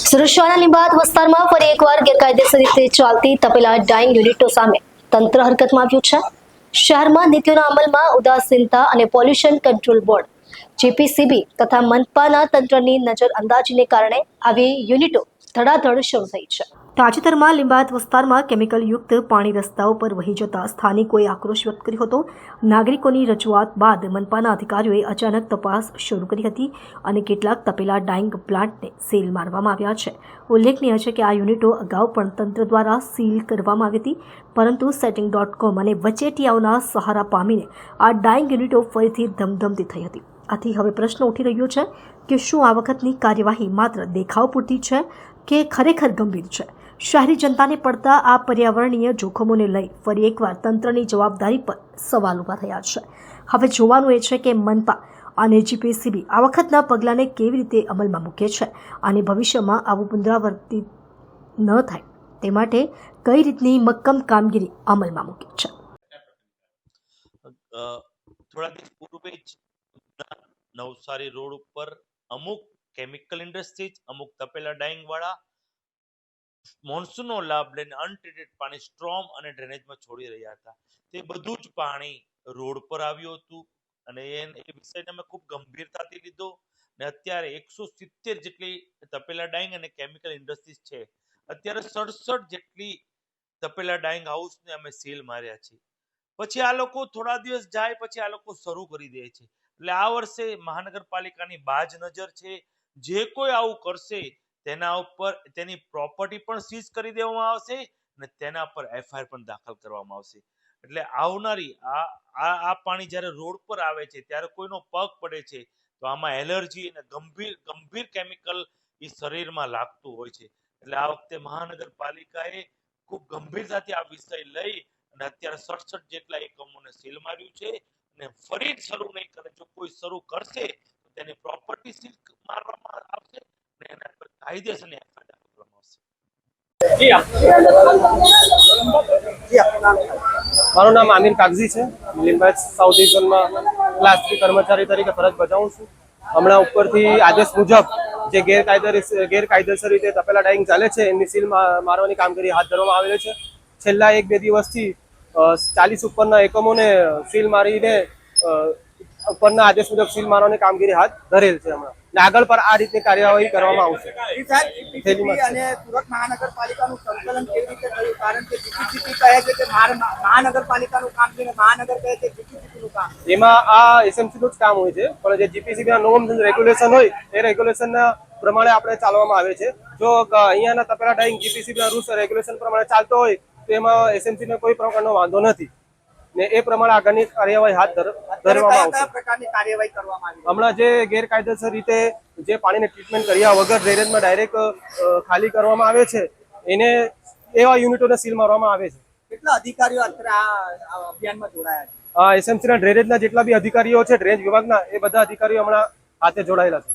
સુરક્ષાના લીંબાદ વિસ્તારમાં ફરી એકવાર ગેરકાયદેસર ચાલતી તપેલા ડાઇંગ યુનિટો સામે તંત્ર હરકતમાં આવ્યું છે. શહેરમાં નીતિઓના અમલમાં ઉદાસીનતા અને પોલ્યુશન કંટ્રોલ બોર્ડ જીપીસીબી તથા મનપાના તંત્રની નજર અંદાજીને કારણે આવી યુનિટો ધડાધડ શરૂ થઈ છે. તાજેતરમાં લીંબાયત વિસ્તારમાં કેમિકલ યુક્ત પાણી રસ્તાઓ પર વહી જતા સ્થાનિકોએ આક્રોશ વ્યક્ત કર્યો હતો. નાગરિકોની રજૂઆત બાદ મનપાના અધિકારીઓએ અચાનક તપાસ શરૂ કરી હતી અને કેટલાક તપેલા ડાઇંગ પ્લાન્ટને સીલ મારવામાં આવ્યા છે. ઉલ્લેખનીય છે કે આ યુનિટો અગાઉ પણ તંત્ર દ્વારા સીલ કરવામાં આવી હતી, પરંતુ સેટિંગ ડોટ કોમ અને વચેટિયાઓના સહારા પામીને આ ડાઇંગ યુનિટો ફરીથી ધમધમતી થઈ હતી. આથી હવે પ્રશ્ન ઉઠી રહ્યો છે કે શું આ વખતની કાર્યવાહી માત્ર દેખાવ પૂરતી છે કે ખરેખર ગંભીર છે? શહેરી જનતાને પડતા આ પર્યાવરણીય જોખમોને લઈ ફરી એકવાર તંત્રની જવાબદારી પર સવાલ ઊભા થયા છે. હવે જોવાનું એ છે કે મનપા અને જીપીસીબી આ વખતના પગલાંને કેવી રીતે અમલમાં મૂકે છે અને ભવિષ્યમાં આવું પુનરાવર્તિત ન થાય તે માટે કઈ રીતની મક્કમ કામગીરી અમલમાં મૂકે છે? થોડા દિવસ પૂર્વે જ નવસારી રોડ ઉપર અમુક કેમિકલ ઇન્ડસ્ટ્રીઝ, અમુક તપેલા ડાઈંગ વાળા મોન્સૂનનો લાભ લઈને અનટ્રીટેડ પાણી સ્ટ્રોમ અને ડ્રેનેજમાં છોડી રહ્યા હતા. તે બધું જ પાણી રોડ પર આવ્યું હતું અને એ વિષયને અમે ખૂબ ગંભીરતાથી લીધો ને અત્યારે એકસો સિત્તેર જેટલી તપેલા ડાઈંગ અને કેમિકલ ઇન્ડસ્ટ્રીઝ છે. અત્યારે સડસઠ જેટલી તપેલા ડાઈંગ હાઉસને અમે સીલ માર્યા છે. પછી આ લોકો થોડા દિવસ જાય પછી આ લોકો શરૂ કરી દે છે. એટલે આ વર્ષે મહાનગરપાલિકાની બાજ નજર છે. જે કોઈ આવું કરશે તેના ઉપર, તેની પ્રોપર્ટી પણ સીઝ કરી દેવામાં આવશે અને તેના પર એફઆઈઆર પણ દાખલ કરવામાં આવશે. એટલે આવનારી, આ આ પાણી જ્યારે રોડ પર આવે છે, ત્યારે કોઈનો પગ પડે છે, તો આમાં એલર્જી અને ગંભીર ગંભીર કેમિકલ એ શરીરમાં લાગતું હોય છે. એટલે આ વખતે મહાનગરપાલિકાએ ખૂબ ગંભીરતાથી આ વિષય લઈ અને અત્યારે સડસઠ જેટલા એકમોને સીલ માર્યું છે અને ફરી શરૂ નહીં કરે, જો કોઈ શરૂ કરશે, તો તેની પ્રોપર્ટી સીલ મારવામાં આવશે કાયદેસરની આવશે. મારું નામ આમિર કાગઝી છે. લીંબાયત સાઉથ ઝોનમાં ક્લાસ કર્મચારી તરીકે ફરજ બજાવું છું. હમણાં ઉપરથી આદેશ મુજબ જે ગેરકાયદેસર ગેરકાયદેસર રીતે તપેલા ડાઈંગ ચાલે છે એમની સીલ મારવાની કામગીરી હાથ ધરવામાં આવેલી છે. છેલ્લા એક બે દિવસથી ચાલીસ ઉપરના એકમોને સીલ મારીને ઉપરના આદેશ મુજબ સીલ મારવાની કામગીરી હાથ ધરેલ છે હમણાં. ને આગળ પર આ રીતની કાર્યવાહી કરવામાં આવશે. અને સુરત મહાનગરપાલિકાનું સંકલન કેવી રીતે થયું? કારણ કે જીપીસીબી કહે છે કે મહાનગરપાલિકાનું કામ છે મહાનગર કહે છે GPCB કામ. એમાં આ એસએમસી નું જ કામ હોય છે પણ જે જીપીસીબી ના નોર્મ્સ રેગ્યુલેશન હોય એ રેગ્યુલેશન પ્રમાણે આપણે ચાલવામાં આવે છે. જો અહીંયાના તપેલા ડાઈંગ જીપીસીબી ના રૂલ્સ રેગ્યુલેશન પ્રમાણે ચાલતો હોય તો એમાં એસએમસી ને કોઈ પ્રકારનો વાંધો નથી. ને એ પ્રમાણે આગળની કાર્યવાહી હાથ ધર- ધરવામાં આવશે. હમણાં જે ગેરકાયદેસર રીતે જે પાણીને ટ્રીટમેન્ટ કર્યા વગર ડ્રેનેજમાં ડાયરેક્ટ ખાલી કરવામાં આવે છે એને એવા યુનિટોને સીલ મારવામાં આવે છે. કેટલા અધિકારીઓ અત્યારે આ અભિયાનમાં જોડાયા છે? એસએમસીના ડ્રેનેજના જેટલા બી અધિકારીઓ છે ડ્રેનેજ વિભાગના એ બધા અધિકારીઓ હમણાં હાથે જોડાયેલા છે.